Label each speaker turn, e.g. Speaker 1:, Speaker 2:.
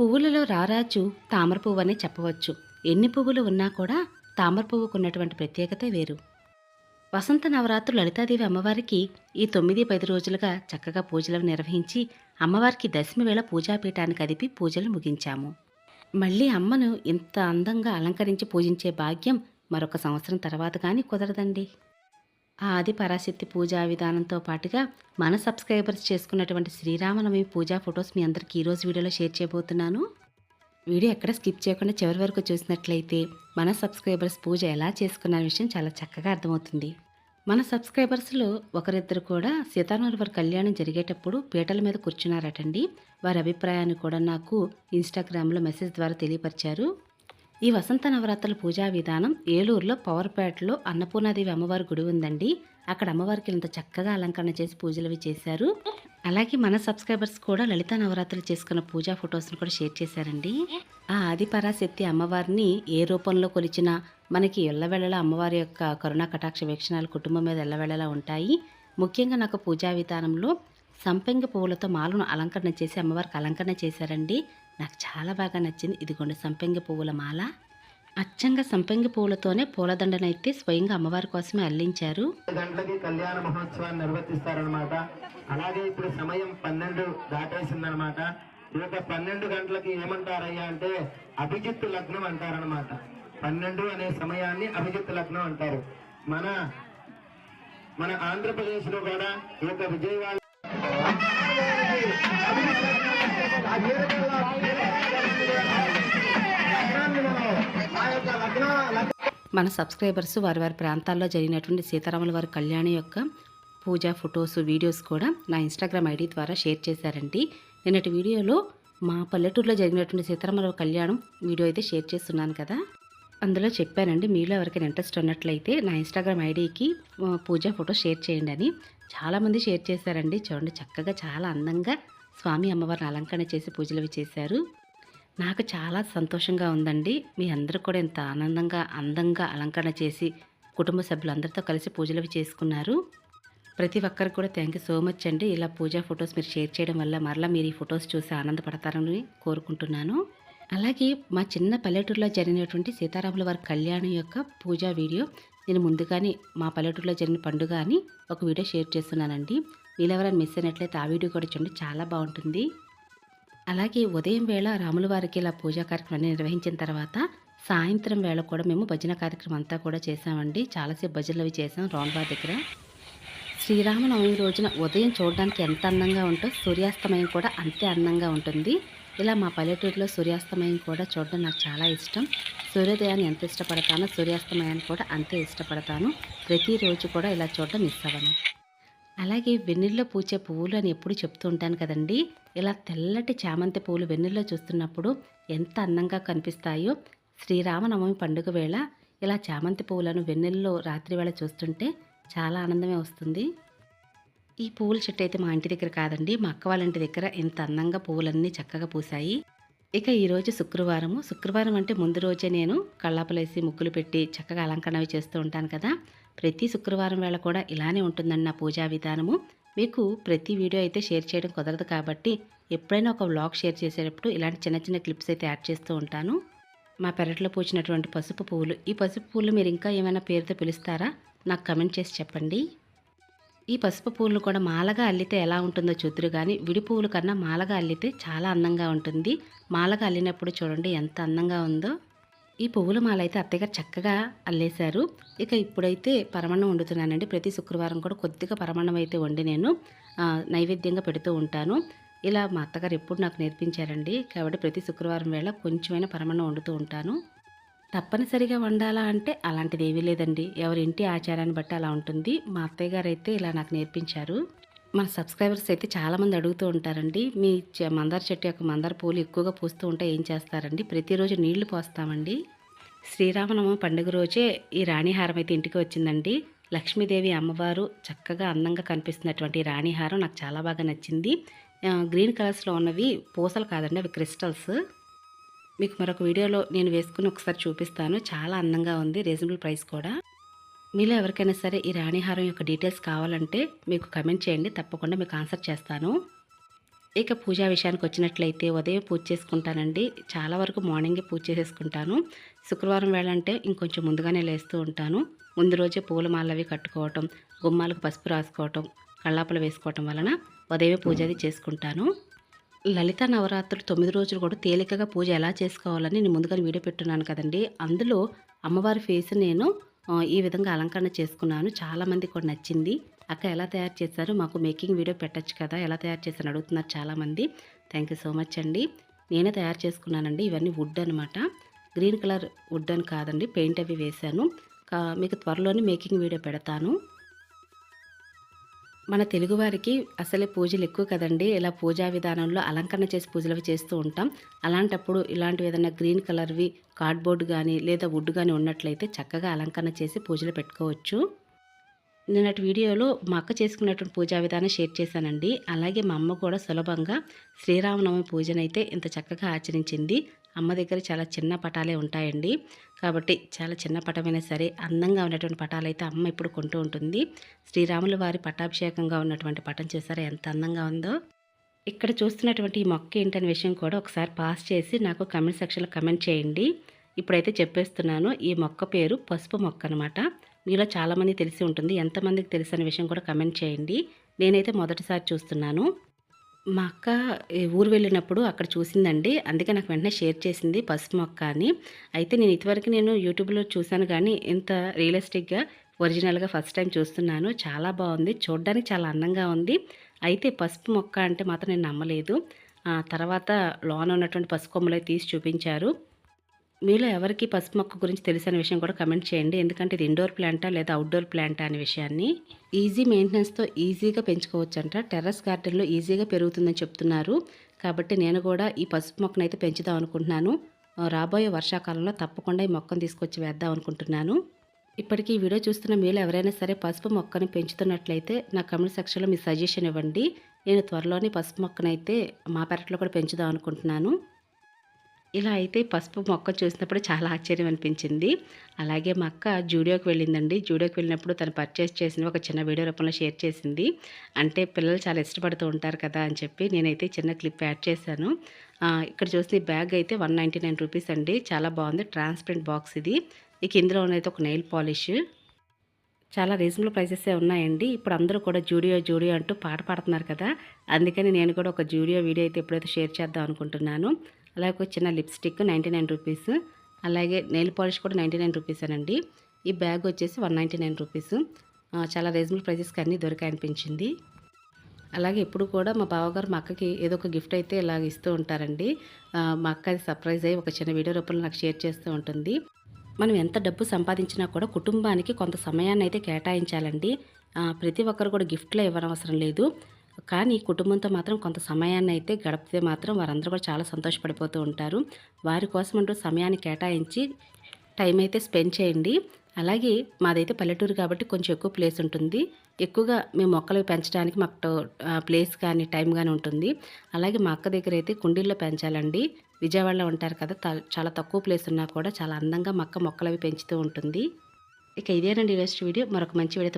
Speaker 1: పువ్వులలో రారాజు తామర పువ్వు అనే చెప్పవచ్చు. ఎన్ని పువ్వులు ఉన్నా కూడా తామర పువ్వుకున్నటువంటి ప్రత్యేకత వేరు. వసంత నవరాత్రులు లలితాదేవి అమ్మవారికి ఈ తొమ్మిది పది రోజులుగా చక్కగా పూజలు నిర్వహించి అమ్మవారికి దశమి వేళ పూజాపీఠానికి అదిపి పూజలు ముగించాము. మళ్ళీ అమ్మను ఇంత అందంగా అలంకరించి పూజించే భాగ్యం మరొక సంవత్సరం తర్వాత కానీ కుదరదండి. ఆ ఆది పరాశక్తి పూజా విధానంతో పాటుగా మన సబ్స్క్రైబర్స్ చేసుకున్నటువంటి శ్రీరామనవమి పూజా ఫొటోస్ మీ అందరికీ ఈరోజు వీడియోలో షేర్ చేయబోతున్నాను. వీడియో ఎక్కడ స్కిప్ చేయకుండా చివరి వరకు చూసినట్లయితే మన సబ్స్క్రైబర్స్ పూజ ఎలా చేసుకున్న విషయం చాలా చక్కగా అర్థమవుతుంది. మన సబ్స్క్రైబర్స్లో ఒకరిద్దరు కూడా సీతారాముల వారి కళ్యాణం జరిగేటప్పుడు పీటల మీద కూర్చున్నారటండి. వారి అభిప్రాయాన్ని కూడా నాకు ఇన్స్టాగ్రామ్లో మెసేజ్ ద్వారా తెలియపరిచారు. ఈ వసంత నవరాత్రుల పూజా విధానం ఏలూరులో పవర్పేటలో అన్నపూర్ణాదేవి అమ్మవారి గుడి ఉందండి. అక్కడ అమ్మవారికి ఇంత చక్కగా అలంకరణ చేసి పూజలు చేశారు. అలాగే మన సబ్స్క్రైబర్స్ కూడా లలిత నవరాత్రులు చేసుకున్న పూజా ఫొటోస్ను కూడా షేర్ చేశారండి. ఆ ఆదిపరాశక్తి అమ్మవారిని ఏ రూపంలో కొలిచినా మనకి ఎల్లవెళ్ళలా అమ్మవారి యొక్క కరుణా కటాక్ష వీక్షణాలు కుటుంబం మీద ఎల్లవెళ్ళలా ఉంటాయి. ముఖ్యంగా నాకు పూజా విధానంలో సంపెంగ పువ్వులతో మాలను అలంకరణ చేసి అమ్మవారికి అలంకరణ చేశారండి. నాకు చాలా బాగా నచ్చింది. ఇదిగోండి సంపెంగ పువ్వుల మాల. అచ్చంగా సంపెంగ పువ్వులతోనే పూలదండనైతే స్వయంగా అమ్మవారి కోసమే అల్లించారు.
Speaker 2: గంటలకి కళ్యాణ మహోత్సవాన్ని నిర్వర్తిస్తారనమాట అలాగే ఇప్పుడు సమయం పన్నెండు దాటేసిందనమాట ఈ యొక్క పన్నెండు గంటలకి ఏమంటారయ్యా అంటే అభిజిత్ లగ్నం అంటారనమాట పన్నెండు అనే సమయాన్ని అభిజిత్ లగ్నం అంటారు. మన మన ఆంధ్రప్రదేశ్లో కూడా ఈ యొక్క విజయవాడ ఆ యొక్క లగ్న
Speaker 1: మన సబ్స్క్రైబర్స్ వారి వారి ప్రాంతాల్లో జరిగినటువంటి సీతారాముల వారి కళ్యాణం యొక్క పూజ ఫొటోస్ వీడియోస్ కూడా నా ఇన్స్టాగ్రామ్ ఐడి ద్వారా షేర్ చేశారండి. నిన్నటి వీడియోలో మా పల్లెటూరులో జరిగినటువంటి సీతారాముల వారి కళ్యాణం వీడియో అయితే షేర్ చేస్తున్నాను కదా. అందులో చెప్పానండి మీలో ఎవరికైనా ఇంట్రెస్ట్ ఉన్నట్లయితే నా ఇన్స్టాగ్రామ్ ఐడికి పూజ ఫోటో షేర్ చేయండి అని. చాలామంది షేర్ చేశారండి. చూడండి చక్కగా చాలా అందంగా స్వామి అమ్మవారిని అలంకరణ చేసి పూజలు చేశారు. నాకు చాలా సంతోషంగా ఉందండి. మీ అందరూ కూడా ఇంత ఆనందంగా అందంగా అలంకరణ చేసి కుటుంబ సభ్యులందరితో కలిసి పూజలు అవి చేసుకున్నారు. ప్రతి ఒక్కరికి కూడా థ్యాంక్ యూ సో మచ్ అండి. ఇలా పూజా ఫొటోస్ మీరు షేర్ చేయడం వల్ల మరలా మీరు ఈ ఫొటోస్ చూసి ఆనందపడతారని కోరుకుంటున్నాను. అలాగే మా చిన్న పల్లెటూరులో జరిగినటువంటి సీతారాముల వారి కళ్యాణం యొక్క పూజా వీడియో నేను ముందుగానే మా పల్లెటూరులో జరిగిన పండుగ అని ఒక వీడియో షేర్ చేస్తున్నానండి. వీళ్ళెవరైనా మిస్ అయినట్లయితే ఆ వీడియో కూడా చూడండి. చాలా బాగుంటుంది. అలాగే ఉదయం వేళ రాముల వారికి ఇలా పూజా కార్యక్రమాన్ని నిర్వహించిన తర్వాత సాయంత్రం వేళ కూడా మేము భజన కార్యక్రమం అంతా కూడా చేసామండి చాలాసేపు భజనలు అవి చేసాం రౌండ్ దగ్గర. శ్రీరామనవమి రోజున ఉదయం చూడడానికి ఎంత అందంగా ఉంటో సూర్యాస్తమయం కూడా అంతే అందంగా ఉంటుంది. ఇలా మా పల్లెటూరులో సూర్యాస్తమయం కూడా చూడడం నాకు చాలా ఇష్టం. సూర్యోదయాన్ని ఎంత ఇష్టపడతానో సూర్యాస్తమయాన్ని కూడా అంతే ఇష్టపడతాను. ప్రతిరోజు కూడా ఇలా చూడడం మిస్ అవ్వను. అలాగే వెన్నెల్లో పూచే పువ్వులు అని ఎప్పుడు చెప్తూ ఉంటాను కదండి. ఇలా తెల్లటి చామంతి పువ్వులు వెన్నెల్లో చూస్తున్నప్పుడు ఎంత అందంగా కనిపిస్తాయో. శ్రీరామనవమి పండుగ వేళ ఇలా చామంతి పువ్వులను వెన్నెల్లో రాత్రి వేళ చూస్తుంటే చాలా ఆనందమే వస్తుంది. ఈ పువ్వుల చెట్టు అయితే మా ఇంటి దగ్గర కాదండి. మా అక్క వాళ్ళ ఇంటి దగ్గర ఇంత అందంగా పువ్వులన్నీ చక్కగా పూసాయి ఇక ఈరోజు శుక్రవారము. శుక్రవారం అంటే ముందు రోజే నేను కళ్ళాపలేసి ముగ్గులు పెట్టి చక్కగా అలంకరణవి చేస్తూ ఉంటాను కదా. ప్రతి శుక్రవారం వేళ కూడా ఇలానే ఉంటుందండి నా పూజా విధానము. మీకు ప్రతి వీడియో అయితే షేర్ చేయడం కుదరదు కాబట్టి ఎప్పుడైనా ఒక వ్లాగ్ షేర్ చేసేటప్పుడు ఇలాంటి చిన్న చిన్న క్లిప్స్ అయితే యాడ్ చేస్తూ ఉంటాను. మా పెరట్లో పూచినటువంటి పసుపు పువ్వులు. ఈ పసుపు పువ్వులు మీరు ఇంకా ఏమైనా పేరుతో పిలుస్తారా? నాకు కమెంట్ చేసి చెప్పండి. ఈ పసుపు పువ్వులను కూడా మాలగా అల్లితే ఎలా ఉంటుందో చూద్దరు కానీ విడి పువ్వుల కన్నా మాలగా అల్లితే చాలా అందంగా ఉంటుంది. మాలగా అల్లినప్పుడు చూడండి ఎంత అందంగా ఉందో. ఈ పువ్వుల మాల అయితే అత్తయ్యగారు చక్కగా అల్లేశారు. ఇక ఇప్పుడైతే పరమన్నం వండుతున్నానండి. ప్రతి శుక్రవారం కూడా కొద్దిగా పరమన్నం అయితే వండి నేను నైవేద్యంగా పెడుతూ ఉంటాను. ఇలా మా అత్తగారు ఎప్పుడు నాకు నేర్పించారండి. కాబట్టి ప్రతి శుక్రవారం వేళ కొంచెమైనా పరమన్నం వండుతూ ఉంటాను. తప్పనిసరిగా వండాలా అంటే అలాంటిది ఏమీ లేదండి ఎవరింటి ఆచారాన్ని బట్టి అలా ఉంటుంది. మా అత్తయ్య గారు అయితే ఇలా నాకు నేర్పించారు. మన సబ్స్క్రైబర్స్ అయితే చాలామంది అడుగుతూ ఉంటారండి మీ మందార చెట్టు యొక్క మందార పూలు ఎక్కువగా పూస్తూ ఉంటే ఏం చేస్తారండి? ప్రతిరోజు నీళ్ళు పోస్తామండి. శ్రీరామనవమి పండుగ రోజే ఈ రాణిహారం అయితే ఇంటికి వచ్చిందండి. లక్ష్మీదేవి అమ్మవారు చక్కగా అందంగా కనిపిస్తున్నటువంటి రాణిహారం నాకు చాలా బాగా నచ్చింది. గ్రీన్ కలర్స్లో ఉన్నవి పూసలు కాదండి అవి క్రిస్టల్స్. మీకు మరొక వీడియోలో నేను వేసుకుని ఒకసారి చూపిస్తాను. చాలా అందంగా ఉంది రీజనబుల్ ప్రైస్ కూడా. మీలో ఎవరికైనా సరే ఈ రాణిహారం యొక్క డీటెయిల్స్ కావాలంటే మీకు కమెంట్ చేయండి తప్పకుండా మీకు ఆన్సర్ చేస్తాను. ఇక పూజా విషయానికి వచ్చినట్లయితే ఉదయం పూజ చేసుకుంటానండి. చాలా వరకు మార్నింగే పూజ చేసేసుకుంటాను. శుక్రవారం వేళ అంటే ఇంకొంచెం ముందుగానే లేస్తూ ఉంటాను. ముందు రోజే పూల మాలవి కట్టుకోవటం గుమ్మాలకు పసుపు రాసుకోవటం కళ్ళాపలు వేసుకోవటం వలన ఉదయమే పూజ అది చేసుకుంటాను. లలిత నవరాత్రులు తొమ్మిది రోజులు కూడా తేలికగా పూజ ఎలా చేసుకోవాలని నేను ముందుగానే వీడియో పెట్టున్నాను కదండి. అందులో అమ్మవారి ఫేస్ నేను ఈ విధంగా అలంకరణ చేసుకున్నాను. చాలామంది కూడా నచ్చింది. అక్క ఎలా తయారు చేశారు మాకు మేకింగ్ వీడియో పెట్టచ్చు కదా ఎలా తయారు చేశాను అడుగుతున్నారు చాలామంది థ్యాంక్ యూ సో మచ్ అండి. నేనే తయారు చేసుకున్నానండి. ఇవన్నీ వుడ్ అనమాట గ్రీన్ కలర్ వుడ్ అని కాదండి పెయింట్ అవి వేశాను. కా- మీకు త్వరలోనే మేకింగ్ వీడియో పెడతాను. మన తెలుగువారికి అసలే పూజలు ఎక్కువ కదండి. ఇలా పూజా విధానంలో అలంకరణ చేసి పూజలు చేస్తూ ఉంటాం. అలాంటప్పుడు ఇలాంటివి ఏదైనా గ్రీన్ కలర్వి కార్డ్బోర్డ్ కానీ లేదా వుడ్ కానీ ఉన్నట్లయితే చక్కగా అలంకరణ చేసి పూజలు పెట్టుకోవచ్చు. నిన్నటి వీడియోలో మా అక్క చేసుకున్నటువంటి పూజా విధానం షేర్ చేశానండి. అలాగే మా అమ్మ కూడా సులభంగా శ్రీరామనవమి పూజనైతే ఇంత చక్కగా ఆచరించింది. అమ్మ దగ్గర చాలా చిన్న పటాలే ఉంటాయండి. కాబట్టి చాలా చిన్న పటమైనా సరే అందంగా ఉన్నటువంటి పటాలు అయితే అమ్మ ఇప్పుడు కొంటూ ఉంటుంది. శ్రీరాముల వారి పట్టాభిషేకంగా ఉన్నటువంటి పటం చూసారా ఎంత అందంగా ఉందో. ఇక్కడ చూస్తున్నటువంటి ఈ మొక్క ఏంటనే విషయం కూడా ఒకసారి పాస్ చేసి నాకు కమెంట్ సెక్షన్లో కమెంట్ చేయండి. ఇప్పుడైతే చెప్పేస్తున్నాను ఈ మొక్క పేరు పసుపు మొక్క అనమాట మీలో చాలామంది తెలిసి ఉంటుంది. ఎంతమందికి తెలుసు అనే విషయం కూడా కమెంట్ చేయండి. నేనైతే మొదటిసారి చూస్తున్నాను. మా అక్క ఊరు వెళ్ళినప్పుడు అక్కడ చూసిందండి. అందుకే నాకు వెంటనే షేర్ చేసింది పసుపు మొక్క అని. అయితే నేను ఇదివరకు నేను యూట్యూబ్లో చూశాను కానీ ఇంత రియలిస్టిక్గా ఒరిజినల్గా ఫస్ట్ టైం చూస్తున్నాను. చాలా బాగుంది. చూడడానికి చాలా అందంగా ఉంది. అయితే పసుపు మొక్క అంటే మాత్రం నేను నమ్మలేదు. ఆ తర్వాత లోన ఉన్నటువంటి పసుపు కొమ్మలు తీసి చూపించారు. మీలో ఎవరికి పసుపు మొక్క గురించి తెలిసిన విషయం కూడా కమెంట్ చేయండి. ఎందుకంటే ఇది ఇండోర్ ప్లాంటా లేదా అవుట్డోర్ ప్లాంటా అనే విషయాన్ని ఈజీ మెయింటెనెన్స్తో ఈజీగా పెంచుకోవచ్చంట. టెర్రస్ గార్డెన్లో ఈజీగా పెరుగుతుందని చెప్తున్నారు. కాబట్టి నేను కూడా ఈ పసుపు మొక్కను అయితే పెంచుదాం అనుకుంటున్నాను. రాబోయే వర్షాకాలంలో తప్పకుండా ఈ మొక్కను తీసుకొచ్చి వేద్దాం అనుకుంటున్నాను. ఇప్పటికీ ఈ వీడియో చూస్తున్న మీరు ఎవరైనా సరే పసుపు మొక్కని పెంచుతున్నట్లయితే నా కమెంట్ సెక్షన్లో మీ సజెషన్ ఇవ్వండి. నేను త్వరలోనే పసుపు మొక్కనైతే మా పెరట్లో కూడా పెంచుదాం అనుకుంటున్నాను. ఇలా అయితే పసుపు మొక్క చూసినప్పుడు చాలా ఆశ్చర్యం అనిపించింది. అలాగే మా అక్క జూడియోకి వెళ్ళిందండి. జూడియోకి వెళ్ళినప్పుడు తను పర్చేస్ చేసిన ఒక చిన్న వీడియో రూపంలో షేర్ చేసింది. అంటే పిల్లలు చాలా ఇష్టపడుతూ ఉంటారు కదా అని చెప్పి నేనైతే చిన్న క్లిప్ యాడ్ చేశాను. ఇక్కడ చూస్తే బ్యాగ్ అయితే వన్ నైంటీ నైన్ రూపీస్ అండి. చాలా బాగుంది. ట్రాన్స్పరెంట్ బాక్స్ ఇది. ఇక ఇందులో ఉన్నది ఒక నెయిల్ పాలిష్ చాలా రీజనబుల్ ప్రైసెసే ఉన్నాయండి. ఇప్పుడు అందరూ కూడా జూడియో జూడియో అంటూ పాట పాడుతున్నారు కదా. అందుకని నేను కూడా ఒక జూడియో వీడియో అయితే ఎప్పుడైతే షేర్ చేద్దాం అనుకుంటున్నాను. అలాగే ఒక చిన్న లిప్స్టిక్ నైంటీ నైన్ రూపీస్. అలాగే నెయిల్ పాలిష్ కూడా నైంటీ నైన్ రూపీసేనండి ఈ బ్యాగ్ వచ్చేసి వన్ నైంటీ నైన్ రూపీస్. చాలా రీజనబుల్ ప్రైజెస్కి అన్నీ దొరికాయి అనిపించింది. అలాగే ఎప్పుడు కూడా మా బావగారు మా అక్కకి ఏదో ఒక గిఫ్ట్ అయితే ఇలాగ ఇస్తూ ఉంటారండి. మా అక్క అది సర్ప్రైజ్ అయ్యి ఒక చిన్న వీడియో రూపంలో నాకు షేర్ చేస్తూ ఉంటుంది. మనం ఎంత డబ్బు సంపాదించినా కూడా కుటుంబానికి కొంత సమయాన్ని అయితే కేటాయించాలండి. ప్రతి ఒక్కరు కూడా గిఫ్ట్లో ఇవ్వనవసరం లేదు. కానీ కుటుంబంతో మాత్రం కొంత సమయాన్ని అయితే గడిపితే మాత్రం వారందరూ కూడా చాలా సంతోషపడిపోతూ ఉంటారు. వారి కోసం అంటూ సమయాన్ని కేటాయించి టైం అయితే స్పెండ్ చేయండి. అలాగే మాదైతే పల్లెటూరు కాబట్టి కొంచెం ఎక్కువ ప్లేస్ ఉంటుంది. ఎక్కువగా మేము మొక్కలు పెంచడానికి మాకు ప్లేస్ కానీ టైం కానీ ఉంటుంది. అలాగే మా అక్క దగ్గర అయితే కుండీల్లో పెంచాలండి. విజయవాడలో ఉంటారు కదా చాలా తక్కువ ప్లేస్ ఉన్నా కూడా చాలా అందంగా మా అక్క మొక్కలు అవి పెంచుతూ ఉంటుంది. ఇక ఇదేనండి ఈరోజు వీడియో. మరొక మంచి వీడియో